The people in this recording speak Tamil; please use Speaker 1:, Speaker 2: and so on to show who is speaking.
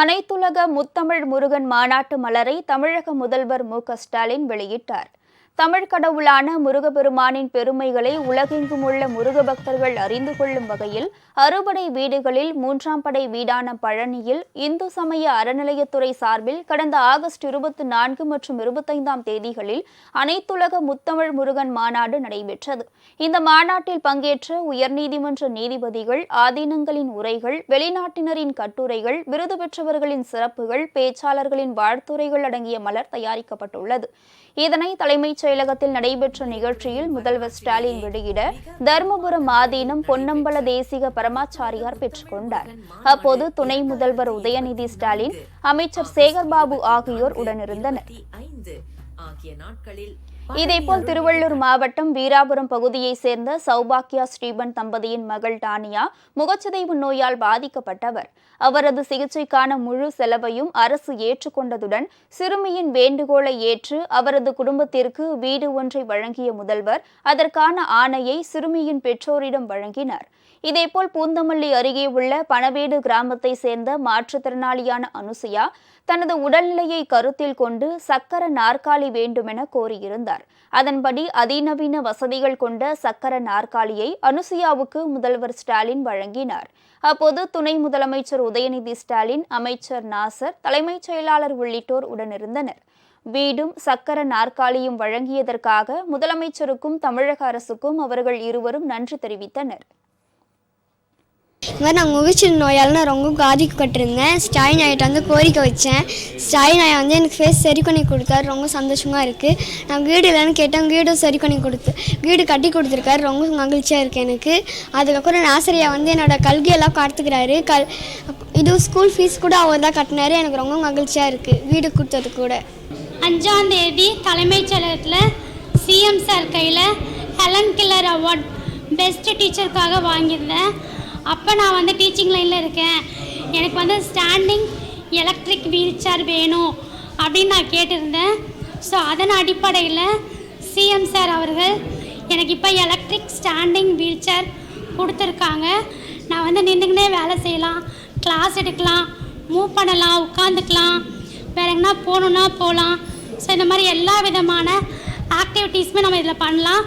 Speaker 1: அனைத்துலக முத்தமிழ் முருகன் மாநாட்டு மலரை தமிழக முதல்வர் மு க ஸ்டாலின் வெளியிட்டார். தமிழ் கடவுளான முருகப்பெருமானின் பெருமைகளை உலகெங்கும் உள்ள முருக பக்தர்கள் அறிந்து கொள்ளும் வகையில் அறுபடை வீடுகளில் மூன்றாம் படை வீடான பழனியில் இந்து சமய அறநிலையத்துறை சார்பில் கடந்த ஆகஸ்ட் இருபத்தி நான்கு மற்றும் இருபத்தைந்தாம் தேதிகளில் அனைத்துலக முத்தமிழ் முருகன் மாநாடு நடைபெற்றது. இந்த மாநாட்டில் பங்கேற்ற உயர்நீதிமன்ற நீதிபதிகள் ஆதீனங்களின் உரைகள் வெளிநாட்டினரின் கட்டுரைகள் விருது பெற்றவர்களின் சிறப்புகள் பேச்சாளர்களின் வாழ்த்துரைகள் அடங்கிய மலர் தயாரிக்கப்பட்டுள்ளது. இதனை தலைமைச் செயலகத்தில் நடைபெற்ற நிகழ்ச்சியில் முதல்வர் ஸ்டாலின் வெளியிட தருமபுரம் ஆதீனம் பொன்னம்பல தேசிக பரமாச்சாரியார் பெற்றுக்கொண்டார். அப்போது துணை முதல்வர் உதயநிதி ஸ்டாலின் அமைச்சர் சேகர்பாபு ஆகியோர் உடனிருந்தனர்.
Speaker 2: ஆகிய நாட்களில்
Speaker 1: இதேபோல் திருவள்ளூர் மாவட்டம் வீராபுரம் பகுதியைச் சேர்ந்த சௌபாக்கியா ஸ்ரீபன் தம்பதியின் மகள் டானியா முகச்சிதைவு நோயால் பாதிக்கப்பட்டவர். அவரது சிகிச்சைக்கான முழு செலவையும் அரசு ஏற்றுக்கொண்டதுடன் சிறுமியின் வேண்டுகோளை ஏற்று அவரது குடும்பத்திற்கு வீடு ஒன்றை வழங்கிய முதல்வர் அதற்கான ஆணையை சிறுமியின் பெற்றோரிடம் வழங்கினார். இதேபோல் பூந்தமல்லி அருகே உள்ள பணவேடு கிராமத்தை சேர்ந்த மாற்றுத்திறனாளியான அனுசுயா தனது உடல்நிலையை கருத்தில் கொண்டு சக்கர நாற்காலி வேண்டுமென கோரியிருந்தார். அதன்படி அதிநவீன வசதிகள் கொண்ட சக்கர நாற்காலியை அனுசுயாவுக்கு முதல்வர் ஸ்டாலின் வழங்கினார். அப்போது துணை முதலமைச்சர் உதயநிதி ஸ்டாலின் அமைச்சர் நாசர் தலைமைச் செயலாளர் உள்ளிட்டோர் உடனிருந்தனர். வீடும் சக்கர நாற்காலியும் வழங்கியதற்காக முதலமைச்சருக்கும் தமிழக அரசுக்கும் அவர்கள் இருவரும் நன்றி தெரிவித்தனர்.
Speaker 3: இந்த மாதிரி நான் முகச்சில் நோயால் நான் ரொம்ப பாதிக்கப்பட்டிருந்தேன். ஸ்டாலின் ஆகிட்ட வந்து கோரிக்கை வச்சேன். ஸ்டாலின் ஆயா வந்து எனக்கு ஃபேஸ் சரி பண்ணி கொடுத்தாரு. ரொம்ப சந்தோஷமாக இருக்குது நான் வீடு இல்லைன்னு கேட்டேன். வீடும் சரி பண்ணி கொடுத்து வீடு கட்டி கொடுத்துருக்காரு. ரொம்ப மகிழ்ச்சியாக இருக்குது எனக்கு. அதுக்கப்புறம் நாசரியா வந்து என்னோடய கல்வியெல்லாம் பார்த்துக்கிறாரு கல் இது ஸ்கூல் ஃபீஸ் கூட அவர் தான் கட்டினாரு. எனக்கு ரொம்ப மகிழ்ச்சியாக இருக்குது வீடு கொடுத்தது கூட.
Speaker 4: அஞ்சாம் தேதி தலைமைச் செயலகத்தில் சிஎம் சார் கையில் ஹெலன் கில்லர் அவார்ட் பெஸ்ட் டீச்சருக்காக வாங்கியிருந்தேன். அப்போ நான் வந்து டீச்சிங் லைனில் இருக்கேன். எனக்கு வந்து ஸ்டாண்டிங் எலக்ட்ரிக் வீல் சேர் வேணும் அப்படின்னு நான் கேட்டிருந்தேன். ஸோ அதன் அடிப்படையில் சிஎம் சார் அவர்கள் எனக்கு இப்போ எலக்ட்ரிக் ஸ்டாண்டிங் வீல் சேர் கொடுத்துருக்காங்க. நான் வந்து நின்றுக்கினே வேலை செய்யலாம் கிளாஸ் எடுக்கலாம் மூவ் பண்ணலாம் உட்காந்துக்கலாம் வேற எங்கன்னா போகணுன்னா போகலாம். ஸோ இந்த மாதிரி எல்லா விதமான ஆக்டிவிட்டீஸுமே நம்ம இதில் பண்ணலாம்.